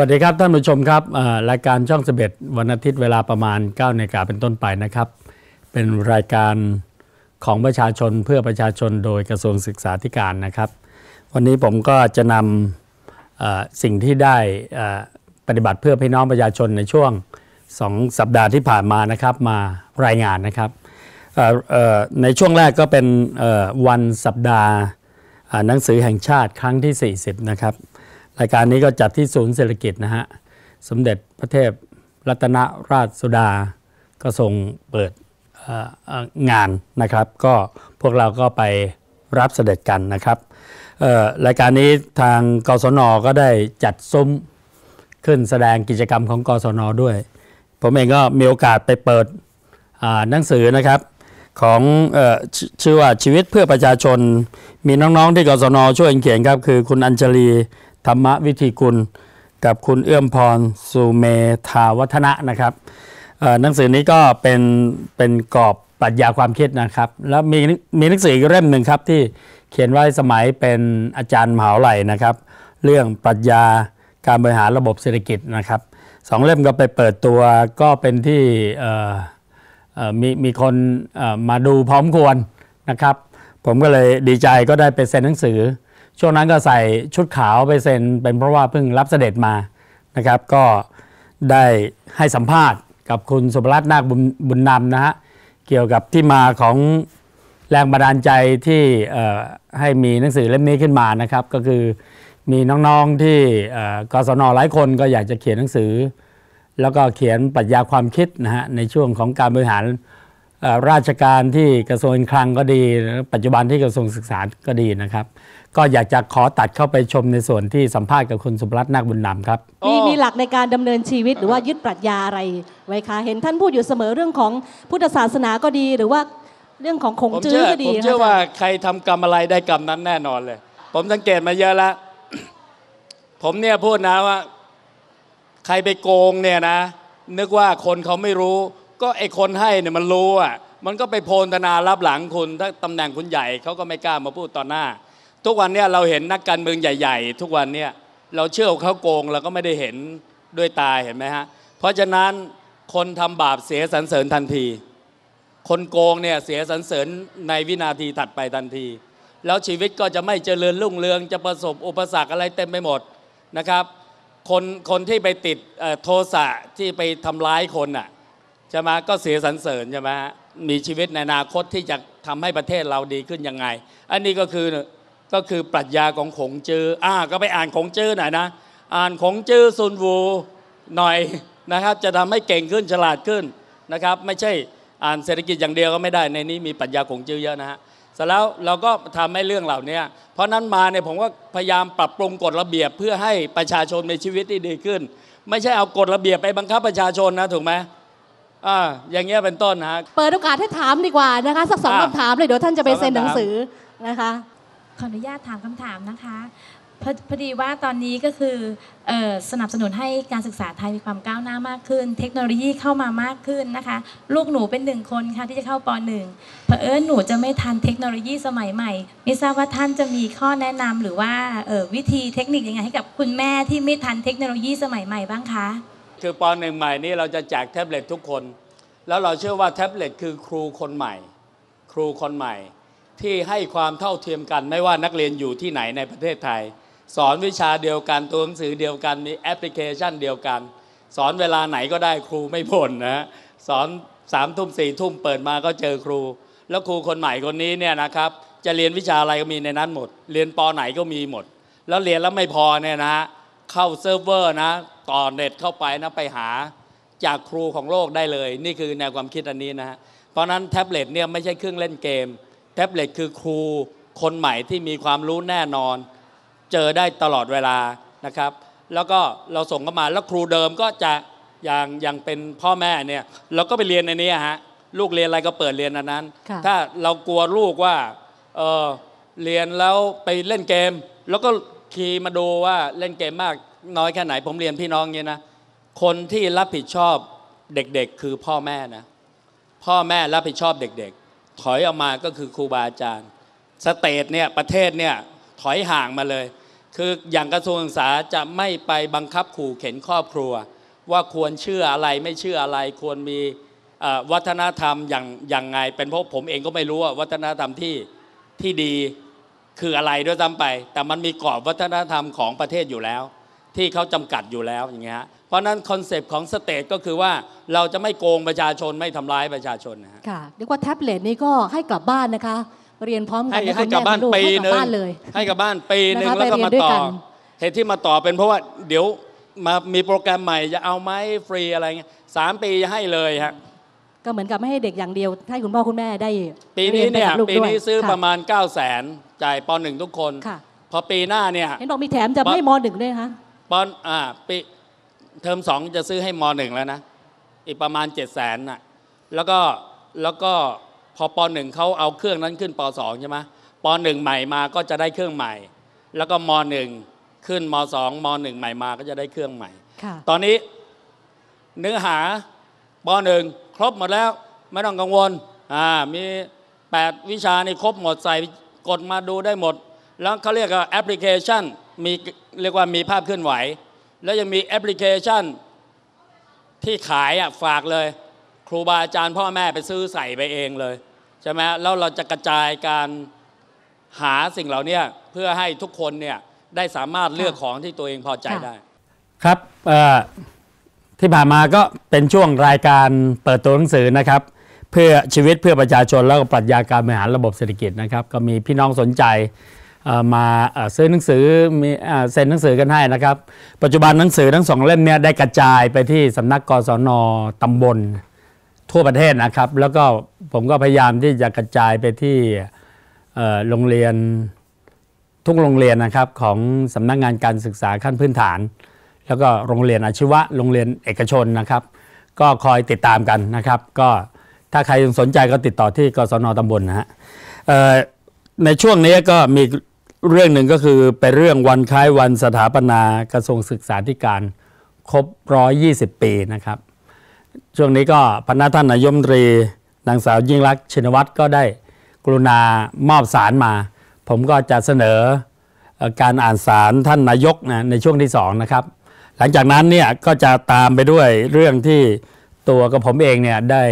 สวัสดีครับท่านผู้ชมครับรายการช่องสเบ็ดวันอาทิตย์เวลาประมาณ9นาฬิกาเป็นต้นไปนะครับ เป็นรายการของประชาชนเพื่อประชาชนโดยกระทรวงศึกษาธิการนะครับ วันนี้ผมก็จะนำสิ่งที่ได้ปฏิบัติเพื่อพี่น้องประชาชนในช่วง 2 สัปดาห์ที่ผ่านมานะครับมารายงานนะครับในช่วงแรกก็เป็นวันสัปดาห์หนังสือแห่งชาติครั้งที่ 40 นะครับ รายการนี้ก็จัดที่ศูนย์เศรษฐกิจนะฮะ สมเด็จพระเทพรัตนราชสุดา ก็ทรงเปิดงานนะครับ ก็พวกเราก็ไปรับเสด็จกันนะครับรายการนี้ทางกศนก็ได้จัดซุ้มขึ้นแสดงกิจกรรมของกศนด้วย ผมเองก็มีโอกาสไปเปิดหนังสือนะครับของออชชื่อว่าชีวิตเพื่อประชาชน มีน้องๆที่กศนช่วยเขียนครับ คือคุณอัญชลี ธรรมวิธีกุล กับคุณเอื้อมพรสุเมธาวัฒนะนะครับหนังสือนี้ก็เป็นเป็นกรอบปรัชญาความคิดนะครับ แล้วมีมีหนังสืออีกเล่มหนึ่งครับที่เขียนไว้สมัยเป็นอาจารย์มหาวิทยาลัยนะครับ เรื่องปรัชญาการบริหารระบบเศรษฐกิจนะครับสองเล่มก็ไปเปิดตัวก็เป็นที่มีมีคนมาดูพร้อมควรนะครับ ผมก็เลยดีใจก็ได้ไปเซ็นหนังสือ ช่วงนั้นก็ใส่ชุดขาวไปเซ็นเป็นเพราะว่าเพิ่งรับเสด็จมานะครับ ก็ได้ให้สัมภาษณ์กับคุณสุภรัตน์นาคบุญบุญนำนะฮะเกี่ยวกับที่มาของแรงบันดาลใจที่ให้มีหนังสือเล่มนี้ขึ้นมานะครับ ก็คือมีน้องๆที่กศนหลายคนก็อยากจะเขียนหนังสือ แล้วก็เขียนปรัชญาความคิดนะฮะในช่วงของการบริหารราชการที่กระทรวงคลังก็ดี ปัจจุบันที่กระทรวงศึกษาก็ดีนะครับ ก็อยากจะขอตัดเข้าไปชมในส่วนที่สัมภาษณ์กับคุณสุภรัตน์นาคบุญนำครับ มีมีหลักในการดำเนินชีวิตหรือว่ายึดปรัชญาอะไรไว้คะเห็นท่านพูดอยู่เสมอเรื่องของพุทธศาสนาก็ดีหรือว่าเรื่องของขงผมจื้เชื่ออก็ดีผมนะเชื่อว่าอาจารย์ใครทำกรรมอะไรได้กรรมนั้นแน่นอนเลย ผมสังเกตมาเยอะแล้ว ผมเนี่ยพูดนะว่า ใครไปโกงเนี่ยนะ นึกว่าคนเขาไม่รู้ ก็ไอคนให้เนี่ยมันรู้อะมันก็ไปโพลธนารับหลังคุณถ้าตำแหน่งคุณใหญ่เขาก็ไม่กล้ามาพูดต่อหน้า ทุกวันเนี่ยเราเห็นนักการเมืองใหญ่ ๆ ทุกวันเนี่ยเราเชื่อเขาโกงเราก็ไม่ได้เห็นด้วยตาเห็นไหมฮะเพราะฉะนั้นคนทำบาปเสียสรรเสริญทันที คนโกงเนี่ยเสียสรรเสริญในวินาทีถัดไปทันที แล้วชีวิตก็จะไม่เจริญรุ่งเรืองจะประสบอุปสรรคอะไรเต็มไปหมดนะครับ คนคนที่ไปติดโทสะที่ไปทำร้ายคนน่ะใช่ไหมก็เสียสรรเสริญใช่ไหมฮะมีชีวิตในอนาคตที่จะทำให้ประเทศเราดีขึ้นยังไง อันนี้ก็คือ ก็คือปรัชญาของขงจืออ่าก็ไปอ่านขงจือหน่อยนะ อ่านขงจือซุนวูหน่อยนะครับ จะทำให้เก่งขึ้นฉลาดขึ้นนะครับ ไม่ใช่อ่านเศรษฐกิจอย่างเดียวก็ไม่ได้ในนี้มีปรัชญาขงจือเยอะนะฮะเสร็จแล้วเราก็ทำให้เรื่องเหล่านี้เพราะนั้นมาเนี่ยผมก็พยายามปรับปรุงกฎระเบียบเพื่อให้ประชาชนมีชีวิตที่ดีขึ้น ไม่ใช่เอากฎระเบียบไปบังคับประชาชนนะถูกไหมอ่าอย่างเงี้ยเป็นต้นนะฮะเปิดโอกาสให้ถามดีกว่านะคะ สักสองคำถามเลยเดี๋ยวท่านจะไปเซ็นหนังสือนะคะ ขออนุญาตถามคำถามนะคะพอพอดีว่าตอนนี้ก็คือออสนับสนุนให้การศึกษาไทยมีความก้าวหน้ามากขึ้น เทคโนโลยีเข้ามามากขึ้นนะคะ ลูกหนูเป็นหนึ่งคนค่ะที่จะเข้าปหนึ่งเผอิญหนูจะไม่ทันเทคโนโลยีสมัยใหม่ไม่ทราบว่าท่านจะมีข้อแนะนำหรือว่าออวิธีเทคนิคยังไงให้กับคุณแม่ที่ไม่ทันเทคโนโลยีสมัยใหม่บ้างคะคือปหนึ่งใหม่นี่เราจะแจกแท็บเล็ตทุกคน แล้วเราเชื่อว่าแท็บเล็ตคือครูคนใหม่ ครูคนใหม่ ที่ให้ความเท่าเทียมกัน ไม่ว่านักเรียนอยู่ที่ไหนในประเทศไทย สอนวิชาเดียวกันตัวหนังสือเดียวกันมีแอปพลิเคชันเดียวกัน สอนเวลาไหนก็ได้ครูไม่บ่นนะสอนสามทุ่มสี่ทุ่มเปิดมาก็เจอครู แล้วครูคนใหม่คนนี้เนี่ยนะครับจะเรียนวิชาอะไรก็มีในนั้นหมด เรียนปไหนก็มีหมด แล้วเรียนแล้วไม่พอเนี่ยนะเข้าเซิร์ฟเวอร์นะต่อเน็ตเข้าไปนะไปหาจากครูของโลกได้เลย นี่คือแนวความคิดอันนี้นะฮะเพราะนั้นแท็บเล็ตเนี่ยไม่ใช่เครื่องเล่นเกม ท็บเล็ตคือครูคนใหม่ที่มีความรู้แน่นอน เจอได้ตลอดเวลานะครับ แล้วก็เราส่งเข้ามาแล้วครูเดิมก็จะอย่างอย่างเป็นพ่อแม่เนี่ยเราก็ไปเรียนในนี้ฮะลูกเรียนอะไรก็เปิดเรียนอันนั้นค่ะถ้าเรากลัวลูกว่าเออเรียนแล้วไปเล่นเกม แล้วก็คีย์มาดูว่าเล่นเกมมากน้อยแค่ไหน ผมเรียนพี่น้องอย่างนี้นะคนที่รับผิดชอบเด็กๆ คือพ่อแม่นะพ่อแม่รับผิดชอบเด็กๆ ถอยออกมาก็คือครูบาอาจารย์ สเตทเนี่ยประเทศเนี่ยถอยห่างมาเลย คืออย่างกระทรวงศึกษาจะไม่ไปบังคับขู่เข็นครอบครัว ว่าควรเชื่ออะไรไม่เชื่ออะไรควรมีวัฒนธรรมอย่างอย่างไง เป็นเพราะผมเองก็ไม่รู้ว่าวัฒนธรรมที่ที่ดีคืออะไรด้วยซ้ำไป แต่มันมีกรอบวัฒนธรรมของประเทศอยู่แล้ว ที่เขาจำกัดอยู่แล้วอย่างเงี้ยฮะเพราะฉะนั้นคอนเซปต์ของสเตทก็คือว่าเราจะไม่โกงประชาชนไม่ทำร้ายประชาชนนะฮะค่ะเรียกว่าแท็บเล็ตนี่ก็ให้กลับบ้านนะคะ เรียนพร้อมกัให้นนะให้คุณกลับแม่บ้านคุณลูกปีให้กหลันึ่บงบ้านเลยให้กลับบ้านปีหนึ่งนะคะแล้วก็ไปเรียนมาด้วยต่อกันเหตุที่มาต่อเป็นเพราะว่าเดี๋ยวมามีโปรแกรมใหม่จะเอาไหมฟรีอะไรเงี้ยสามปีให้เลยฮะก็เหมือนกับไม่ให้เด็กอย่างเดียว ให้คุณพ่อคุณแม่ได้ ปีนี้เนี่ยรีไกับลูกปีนี้ด้วยซื้อค่ประมาณ 9 0 0แสนจ่ายปหนึ่งทุกคนค่ะพอปีหน้าเนี่ยเห็นบอกมีแถมจะให้มหนึ่งด้วยคะ ปอนอ่าปีเทอมสองจะซื้อให้มหนึ่งแล้วนะ อีกประมาณ7 0 0แสนน่ะแล้วก็แล้วก็พอปหนึ่งเขาเอาเครื่องนั้นขึ้นปสองใช่ไหมปหนึ่งใหม่มาก็จะได้เครื่องใหม่ แล้วก็มหนึ่งขึ้นมสองมหนึ่งใหม่มาก็จะได้เครื่องใหม่ค่ะตอนนี้เนื้อหาปหนึ่งครบหมดแล้วไม่ต้องกังวลอ่ามี8วิชานี่ครบหมดใส่กดมาดูได้หมด แล้วเขาเรียกว่าแอปพลิเคชัน มีเรียกว่ามีภาพเคลื่อนไหว แล้วยังมีแอปพลิเคชันที่ขายอะฝากเลย ครูบาอาจารย์พ่อแม่ไปซื้อใส่ไปเองเลยใช่ไหมแล้วเราจะกระจายการหาสิ่งเหล่านี้เพื่อให้ทุกคนเนี่ยได้สามารถเลือกของที่ตัวเองพอใจค่ะได้ ครับเอ่อที่ผ่านมาก็เป็นช่วงรายการเปิดตัวหนังสือนะครับ เพื่อชีวิตเพื่อประชาชนแล้วก็ปรัชญาการบริหารระบบเศรษฐกิจนะครับ ก็มีพี่น้องสนใจเอ่อ มาซื้อหนังสือมีเซ็นหนังสือกันให้นะครับ ปัจจุบันหนังสือทั้งสองเล่มเนี้ได้กระจายไปที่สำนักกศนตำบลทั่วประเทศนะครับ แล้วก็ผมก็พยายามที่จะกระจายไปที่โรงเรียนทุกโรงเรียนนะครับของสำนักงานการศึกษาขั้นพื้นฐาน แล้วก็โรงเรียนอาชีวะโรงเรียนเอกชนนะครับ ก็คอยติดตามกันนะครับ ก็ถ้าใครสนใจก็ติดต่อที่กศนตำบลนะฮะในช่วงนี้ก็มี เรื่องหนึ่งก็คือเป็นเรื่องวันคล้ายวันสถาปนากระทรวงศึกษาธิการครบ120ปีนะครับ ช่วงนี้ก็พนักท่านนายมนตรีนางสาวยิ่งรักชินวัตรก็ได้กรุณามอบสารมา ผมก็จะเสนอการอ่านสารท่านนายกนะในช่วงที่สองนะครับ หลังจากนั้นเนี่ยก็จะตามไปด้วยเรื่องที่ตัวกับผมเองเนี่ยได้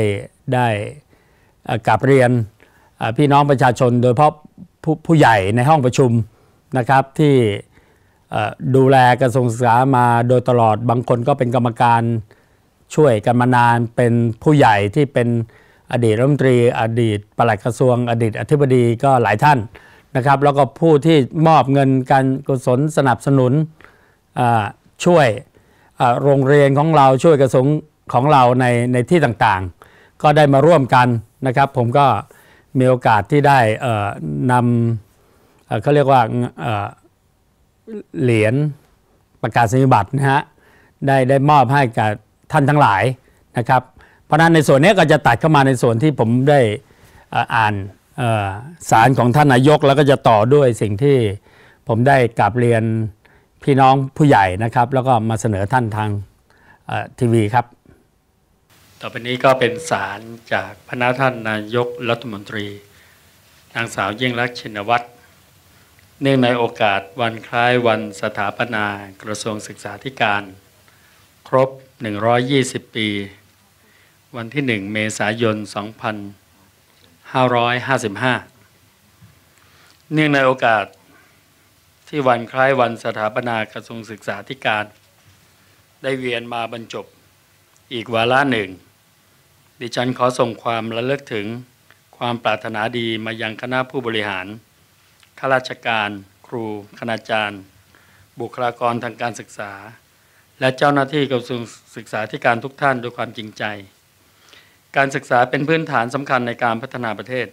ได้กลับเรียนพี่น้องประชาชนโดยเฉพาะ ผู้ผู้ใหญ่ในห้องประชุมนะครับที่ดูแลกระทรวงศึกษามาโดยตลอดบางคนก็เป็นกรรมการช่วยกันมานานเป็นผู้ใหญ่ที่เป็นอดีตรัฐมนตรี อดีตปลัดกระทรวง อดีตอธิบดีก็หลายท่านนะครับ แล้วก็ผู้ที่มอบเงินการกุศลสนับสนุนช่วยโรงเรียนของเราช่วยกระทรวงของเราในในที่ต่างๆ ก็ได้มาร่วมกันนะครับ ผมก็ มีโอกาสที่ได้นำเขาเรียกว่าเหรียญประกาศนียบัตรนะฮะได้ได้มอบให้กับท่านทั้งหลายนะครับ เพราะนั้นในส่วนนี้ก็จะตัดเข้ามาในส่วนที่ผมได้อ่านสารของท่านนายก แล้วก็จะต่อด้วยสิ่งที่ผมได้กลับเรียนพี่น้องผู้ใหญ่นะครับ แล้วก็มาเสนอท่านทางทีวีครับ ต่อไปนี้ก็เป็นสารจากพระท่านนายกรัฐมนตรี นางสาวยิ่งรักชินวัตรเนื่องในโอกาสวันคล้ายวันสถาปนากระทรวงศึกษาธิการ ครบ 120 ปี วันที่ 1 เมษายน 2555 เนื่องในโอกาสที่วันคล้ายวันสถาปนากระทรวงศึกษาธิการ ได้เวียนมาบรรจบอีกวาระหนึ่ง ดิฉันขอส่งความระลึกถึงความปรารถนาดีมายังคณะผู้บริหาร ข้าราชการ ครู คณาจารย์ บุคลากรทางการศึกษา และเจ้าหน้าที่กระทรวงศึกษาธิการทุกท่านด้วยความจริงใจ การศึกษาเป็นพื้นฐานสำคัญในการพัฒนาประเทศ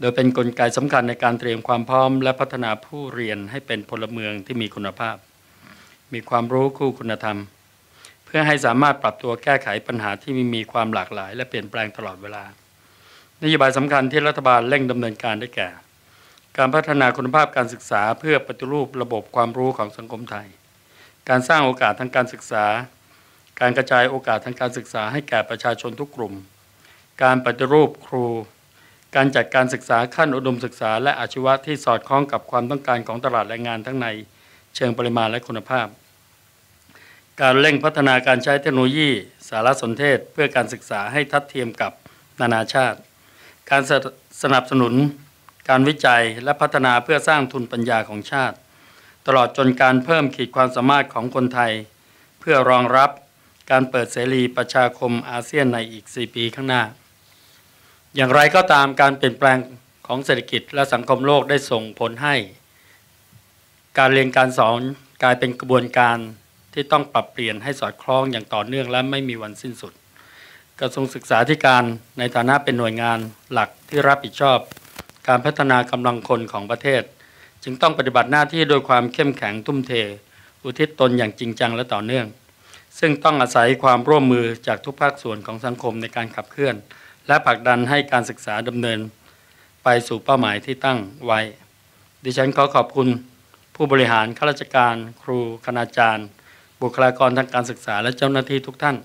โดยเป็นนกลไกสำคัญในการเตรียมความพร้อม และพัฒนาผู้เรียนให้เป็นพลเมืองที่มีคุณภาพ มีความรู้คู่คุณธรรม พื่อให้สามารถปรับตัวแก้ไขปัญหาที่มีความหลากหลาย และเปลี่ยนแปลงตลอดเวลานโยบายสำคัญที่รัฐบาลเร่งดำเนินการได้แก่ การพัฒนาคุณภาพการศึกษาเพื่อปฏิรูประบบความรู้ของสังคมไทย การสร้างโอกาสทางการศึกษา การกระจายโอกาสทางการศึกษาให้แก่ประชาชนทุกกลุ่ม การปฏิรูปครู การจัดการศึกษาขั้นอุดมศึกษา และอาชีวะที่สอดคล้องกับความต้องการของตลาดแรงงานทั้งใน เชิงปริมาณและคุณภาพ การเร่งพัฒนาการใช้เทคโนโลยี สารสนเทศ เพื่อการศึกษาให้ทัดเทียมกับนานาชาติ การสสนับสนุน การวิจัยและพัฒนาเพื่อสร้างทุนปัญญาของชาติ ตลอดจนการเพิ่มขีดความสามารถของคนไทย เพื่อรองรับการเปิดเสรีประชาคมอาเซียนในอีก 4 ปีข้างหน้า อย่างไรก็ตามการเปลี่ยนแปลงของเศรษฐกิจและสังคมโลกได้ส่งผลให้ การเรียนการสอนกลายเป็นกระบวนการ ที่ต้องปรับเปลี่ยนให้สอดคล้องอย่างต่อเนื่องและไม่มีวันสิ้นสุด กระทรวงศึกษาธิการในฐานะเป็นหน่วยงานหลักที่รับผิดชอบ การพัฒนากำลังคนของประเทศ จึงต้องปฏิบัติหน้าที่โดยความเข้มแข็งทุ่มเท อุทิศตนอย่างจริงจังและต่อเนื่อง ซึ่งต้องอาศัยความร่วมมือจากทุกภาคส่วนของสังคมในการขับเคลื่อน และผลักดันให้การศึกษาดำเนิน ไปสู่เป้าหมายที่ตั้งไว้ ดิฉันขอขอบคุณผู้บริหารข้าราชการ ครูคณาจารย์ บุคลากรทางการศึกษาและเจ้าหน้าที่ทุกท่าน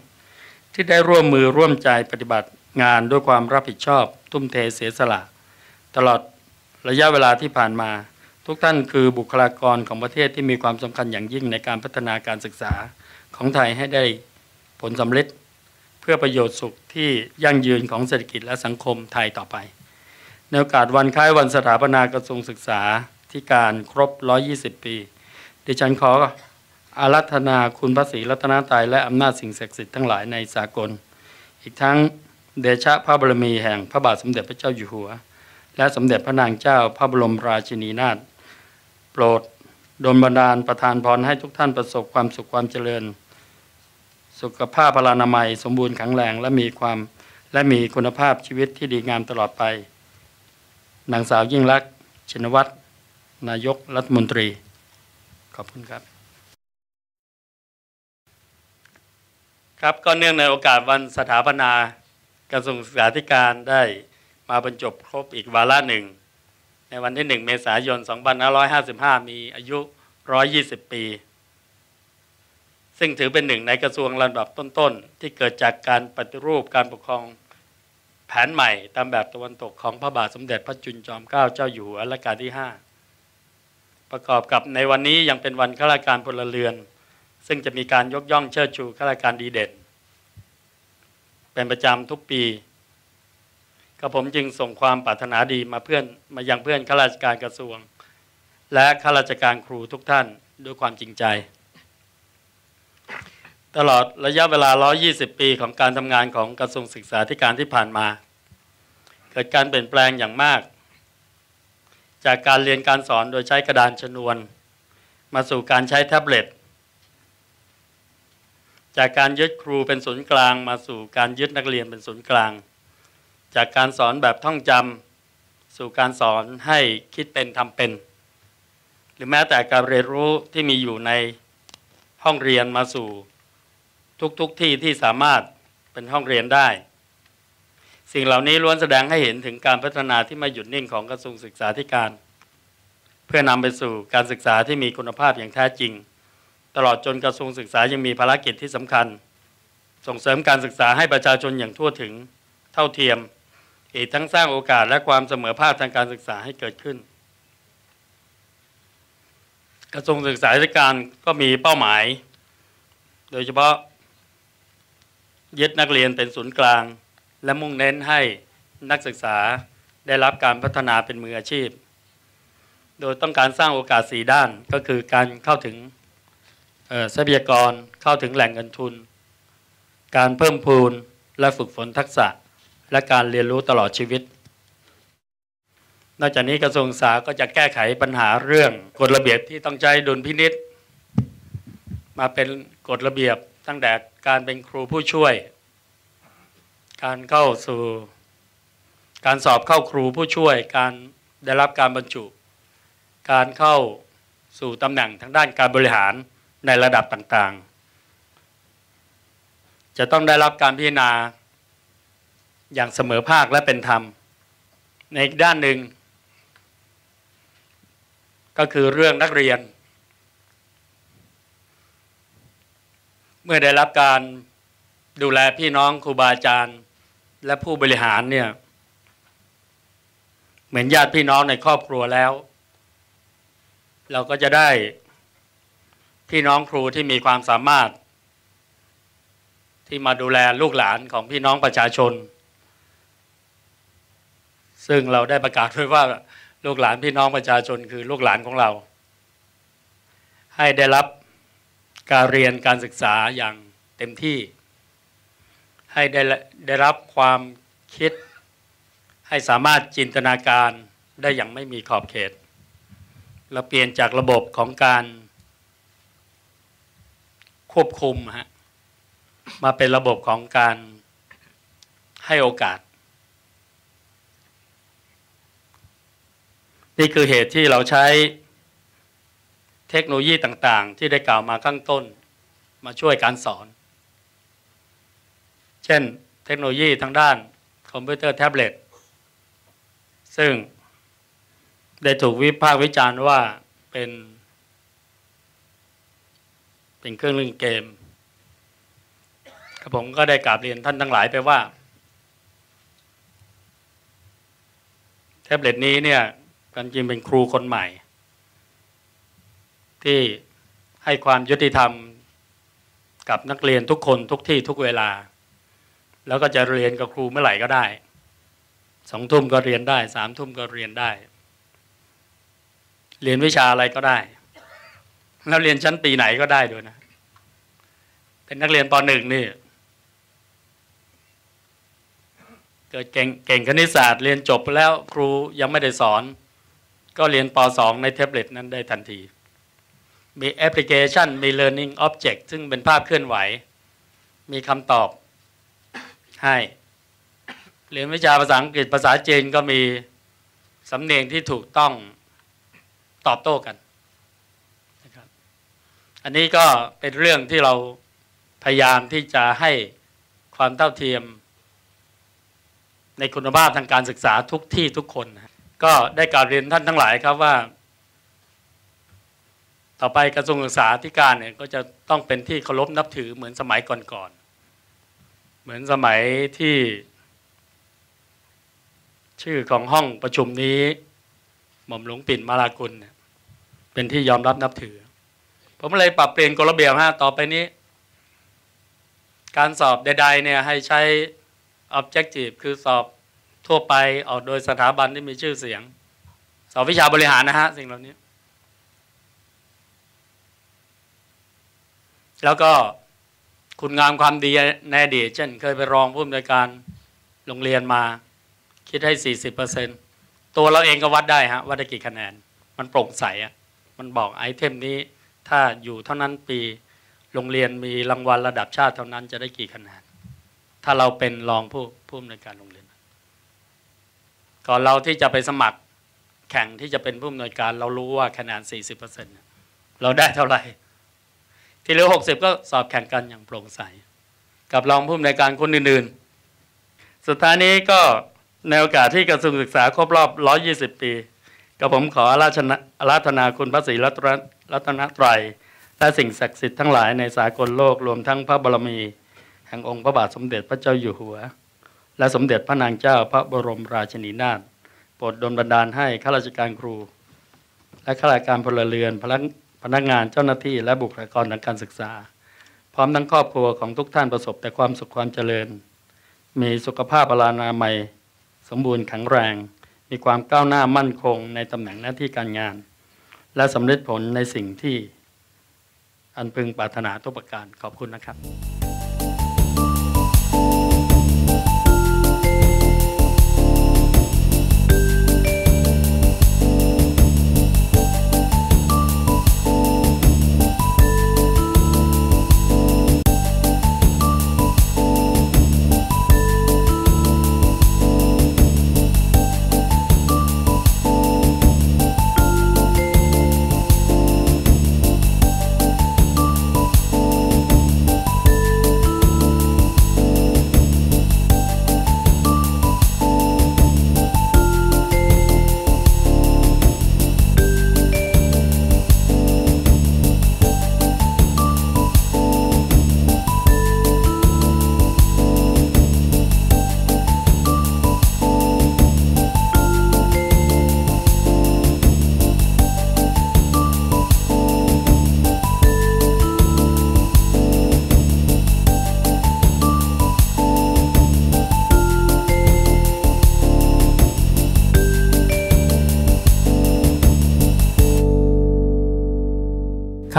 ที่ได้ร่วมมือร่วมใจปฏิบัติงานด้วยความรับผิดชอบ ทุ่มเทเสียสละ ตลอดระยะเวลาที่ผ่านมา ทุกท่านคือบุคลากรของประเทศที่มีความสำคัญอย่างยิ่งในการพัฒนาการศึกษาของไทยให้ได้ผลสำเร็จ เพื่อประโยชน์สุขที่ยั่งยืนของเศรษฐกิจและสังคมไทยต่อไปในโอกาสวันคล้ายวันสถาปนากระทรวงศึกษาที่การครบ 120 ปี ดิฉันขอ อารัธนาคุณพระศรีรัตนตรัยและอำนาจสิ่งศักดิ์สิทธิ์ทั้งหลายในสากล อีกทั้งเดชะพระบรมีแห่งพระบาทสมเด็จพระเจ้าอยู่หัว และสมเด็จพระนางเจ้าพระบรมราชินีนาถโปรดดลบันดาลประทานพรให้ทุกท่านประสบความสุขความเจริญ สุขภาพพลานามัย สมบูรณ์แข็งแรงและมีความและมีคุณภาพชีวิตที่ดีงามตลอดไป นางสาวยิ่งลักชินวัตรนายกรัฐมนตรี ขอบคุณครับ ครับก็เนื่องในโอกาสวันสถาปนากระทรวงศึกษาธิการได้มาบรรจบครบอีกวาระหนึ่ง ในวันที่ 1 เมษายน 2555 มีอายุ 120 ปี ซึ่งถือเป็นหนึ่งในกระทรวงลำดับต้นๆ ที่เกิดจากการปฏิรูปการปกครองแผนใหม่ตามแบบตะวันตกของพระบาทสมเด็จพระจุลจอมเกล้าเจ้าอยู่หัวรัชกาลที่ 5 ประกอบกับในวันนี้ยังเป็นวันข้าราชการพลเรือน ซึ่งจะมีการยกย่องเชิดชูข้าราชการดีเด่น เป็นประจำทุกปีก็ผมจึงส่งความปรารถนาดีมาเพื่อนมายังเพื่อนข้าราชการกระทรวง และข้าราชการครูทุกท่านด้วยความจริงใจ ตลอดระยะเวลา 120 ปีของการทำงานของกระทรวงศึกษาธิการที่ผ่านมา เกิดการเปลี่ยนแปลงอย่างมาก จากการเรียนการสอนโดยใช้กระดานชนวน มาสู่การใช้แท็บเล็ต จากการยึดครูเป็นศูนย์กลางมาสู่การยึดนักเรียนเป็นศูนย์กลาง จากการสอนแบบท่องจำสู่การสอนให้คิดเป็นทำเป็น หรือแม้แต่การเรียนรู้ที่มีอยู่ในห้องเรียนมาสู่ทุกๆทที่ที่สามารถเป็นห้องเรียนได้ สิ่งเหล่านี้ล้วนแสดงให้เห็นถึงการพัฒนาที่ไม่หยุดนิ่งของกระทรวงศึกษาธิการ เพื่อนำไปสู่การศึกษาที่มีคุณภาพอย่างแท้จริง ลอดจนกระทรวงศึกษายังมีภารกิจที่สำคัญ ส่งเสริมการศึกษาให้ประชาชนอย่างทั่วถึงเท่าเทียม อีกทั้งสร้างโอกาสและความเสมอภาคทางการศึกษาให้เกิดขึ้น กระทรวงศึกษาธิการก็มีเป้าหมาย โดยเฉพาะยึดนักเรียนเป็นศูนย์กลาง และมุ่งเน้นให้นักศึกษาได้รับการพัฒนาเป็นมืออาชีพ โดยต้องการสร้างโอกาสสีด้านก็คือการเข้าถึง ทรัพยากรเข้าถึงแหล่งเงินทุน การเพิ่มพูนและฝึกฝนทักษะ และการเรียนรู้ตลอดชีวิต นอกจากนี้กระทรวงศึกษาก็จะแก้ไขปัญหาเรื่องกฎระเบียบที่ต้องใช้ดุลพินิษมาเป็นกฎระเบียบตั้งแต่การเป็นครูผู้ช่วย การเข้าสู่ การสอบเข้าครูผู้ช่วย การได้รับการบรรจุ การเข้าสู่ตำแหน่งทางด้านการบริหาร ในระดับต่างๆ จะต้องได้รับการพิจารณาอย่างเสมอภาคและเป็นธรรม ในอีกด้านหนึ่ง ก็คือเรื่องนักเรียน เมื่อได้รับการดูแลพี่น้องครูบาอาจารย์ และผู้บริหารเนี่ยเหมือนญาติพี่น้องในครอบครัวแล้ว เราก็จะได้ พี่น้องครูที่มีความสามารถ ที่มาดูแลลูกหลานของพี่น้องประชาชน ซึ่งเราได้ประกาศไว้ว่าลูกหลานพี่น้องประชาชนคือลูกหลานของเรา ให้ได้รับการเรียนการศึกษาอย่างเต็มที่ ให้ได้ได้รับความคิด ให้สามารถจินตนาการได้อย่างไม่มีขอบเขต เราเปลี่ยนจากระบบของการ ควบคุมฮะมาเป็นระบบของการให้โอกาส นี่คือเหตุที่เราใช้เทคโนโลยีต่าง ๆ ที่ได้กล่าวมาข้างต้น มาช่วยการสอน เช่น เทคโนโลยีทางด้านคอมพิวเตอร์แท็บเล็ตซึ่งได้ถูกวิพากษ์วิจารณ์ว่าเป็น เป็นเครื่องเล่นเกมครับผมก็ได้กราบเรียนท่านทั้งหลายไปว่า แท็บเล็ตนี้เนี่ยกันจริงเป็นครูคนใหม่ ที่ให้ความยุติธรรมกับนักเรียนทุกคนทุกที่ทุกเวลา แล้วก็จะเรียนกับครูเมื่อไหร่ก็ได้สองทุ่มก็เรียนได้สามทุ่มก็เรียนได้ เรียนวิชาอะไรก็ได้ แล้วเรียนชั้นปีไหนก็ได้ด้วยนะ เป็นนักเรียนปหนึ่งนี่ เกิดเก่งเก่งคณิตศาสตร์เรียนจบแล้วครูยังไม่ได้สอน ก็เรียนปสองในแท็บเล็ตนั้นได้ทันที มีแอปพลิเคชัน มี Learning Object ซึ่งเป็นภาพเคลื่อนไหว มีคำตอบให้เรียนวิชาภาษาอังกฤษภาษาจีนก็มีสำเนียงที่ถูกต้องตอบโต้กัน อันนี้ก็เป็นเรื่องที่เราพยายามที่จะให้ความเท่าเทียม ในคุณภาพทางการศึกษาทุกที่ทุกคนนะก็ได้กล่าวเรียนท่านทั้งหลายครับว่า ต่อไปกระทรวงศึกษาธิการเนี่ยก็จะต้องเป็นที่เคารพนับถือเหมือนสมัยก่อนๆ เหมือนสมัยที่ ชื่อของห้องประชุมนี้ หม่อมหลวงปิ่นมาลากุลเนี่ยเป็นที่ยอมรับนับถือ ผมเลยปรับเปลี่ยนกฎระเบียบฮะต่อไปนี้ การสอบใดๆเนี่ยให้ใช้ objective คือสอบทั่วไปออกโดยสถาบันที่มีชื่อเสียง สอบวิชาบริหารนะฮะสิ่งเหล่านี้ แล้วก็คุณงามความดีในอดีตเช่น เคยไปรองผู้อำนวยการโรงเรียนมา คิดให้สี่สิบเปอร์เซ็นตัวเราเองก็วัดได้ฮะว่าได้กี่คะแนน มันโปร่งใสอะมันบอกไอเทมนี้ ถ้าอยู่เท่านั้นปีโรงเรียนมีรางวัลระดับชาติเท่านั้นจะได้กี่คะแนนถ้าเราเป็นรองผู้ผู้อำนวยการโรงเรียน ก่อนเราที่จะไปสมัครแข่งที่จะเป็นผู้อำนวยการ เรารู้ว่าคะแนนสี่สิบเราได้เท่าไหร่ ที่เหลือหกสิบก็สอบแข่งกันอย่างโปร่งใส กับรองผู้อำนวยการคนอื่นๆ สุดท้ายนี้ก็ในโอกาสที่กระทรวงศึกษาครบรอบ 120 ปี กับผมขออาราชราธนาคุณพระศรีรัตนตรัย และสิ่งศักดิ์สิทธิ์ทั้งหลายในสากลโลกรวมทั้งพระบรมี แห่งองค์พระบาทสมเด็จพระเจ้าอยู่หัว และสมเด็จพระนางเจ้าพระบรมราชินีนาถโปรดดลบันดาลให้ข้าราชการครู และข้าราชการพลเรือนพนักงานเจ้าหน้าที่และบุคลากรทางการศึกษา พร้อมทั้งครอบครัวของทุกท่านประสบแต่ความสุขความเจริญ มีสุขภาพพลานามัย สมบูรณ์แข็งแรง มีความก้าวหน้ามั่นคงในตำแหน่งหน้าที่การงาน และสำเร็จผลในสิ่งที่อันพึงปรารถนาทุกประการขอบคุณนะครับ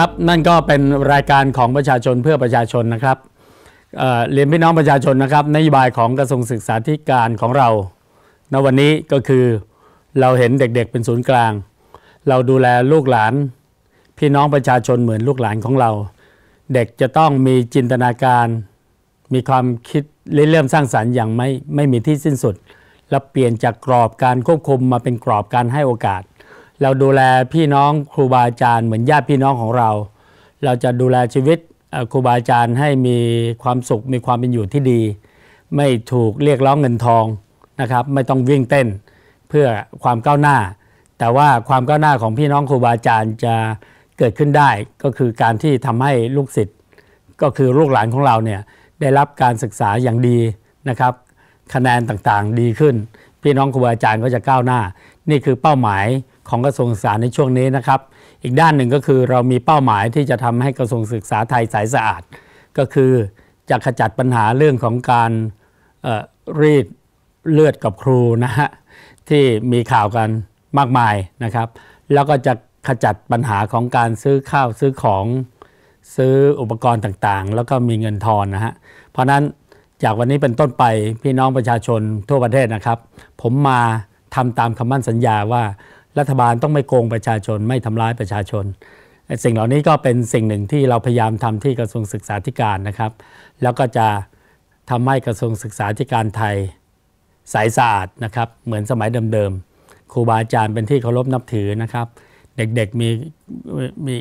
ครับนั่นก็เป็นรายการของประชาชนเพื่อประชาชนนะครับเเรียนพี่น้องประชาชนนะครับนโยบายของกระทรวงศึกษาธิการของเราณวันนี้ก็คือเราเห็นเด็กๆเป็นศูนย์กลาง เราดูแลลูกหลาน พี่น้องประชาชนเหมือนลูกหลานของเรา เด็กจะต้องมีจินตนาการ มีความคิดเริ่มสร้างสรรค์อย่างไม่ไม่มีที่สิ้นสุด และเปลี่ยนจากกรอบการควบคุมมาเป็นกรอบการให้โอกาส เราดูแลพี่น้องครูบาอาจารย์เหมือนญาติพี่น้องของเรา เราจะดูแลชีวิตครูบาอาจารย์ให้มีความสุขมีความเป็นอยู่ที่ดี ไม่ถูกเรียกร้องเงินทองนะครับ ไม่ต้องวิ่งเต้นเพื่อความก้าวหน้า แต่ว่าความก้าวหน้าของพี่น้องครูบาอาจารย์จะเกิดขึ้นได้ก็คือการที่ทำให้ลูกศิษย์ก็คือลูกหลานของเราเนี่ยได้รับการศึกษาอย่างดีนะครับ คะแนนต่างๆดีขึ้น พี่น้องครูบาอาจารย์ก็จะก้าวหน้า นี่คือเป้าหมาย ของกระทรวงศึกษาในช่วงนี้นะครับ อีกด้านหนึ่งก็คือเรามีเป้าหมายที่จะทำให้กระทรวงศึกษาไทยใสสะอาด ก็คือจะขจัดปัญหาเรื่องของการรีดเลือดกับครูนะฮะที่มีข่าวกันมากมายนะครับ แล้วก็จะขจัดปัญหาของการซื้อข้าวซื้อของซื้ออุปกรณ์ต่างๆ แล้วก็มีเงินทอนนะฮะเพราะนั้นจากวันนี้เป็นต้นไปพี่น้องประชาชนทั่วประเทศนะครับ ผมมาทำตามคำมั่นสัญญาว่า รัฐบาลต้องไม่โกงประชาชนไม่ทำร้ายประชาชน สิ่งเหล่านี้ก็เป็นสิ่งหนึ่งที่เราพยายามทำที่กระทรวงศึกษาธิการนะครับ แล้วก็จะทำให้กระทรวงศึกษาธิการไทยใสสะอาดนะครับ เหมือนสมัยเดิมๆครูบาอาจารย์เป็นที่เคารพนับถือนะครับ เด็กๆมีมี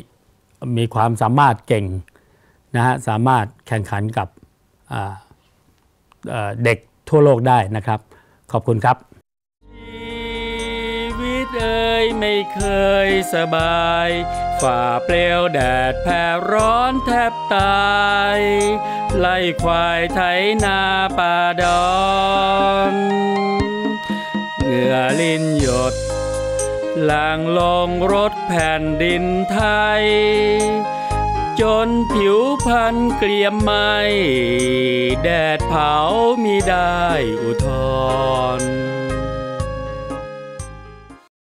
มีความสามารถเก่งนะฮะสามารถแข่งขันกับเด็กทั่วโลกได้นะครับ ขอบคุณครับ ยไม่เคยสบาย ฝ่าเปลวแดดแผ่ร้อนแทบตาย ไล่ควายไถนาป่าดอนเหงื่อลินหยดหลังลงรถแผ่นดินไทย จนผิวพันเกลียมไหมแดดเผามีได้อุทธร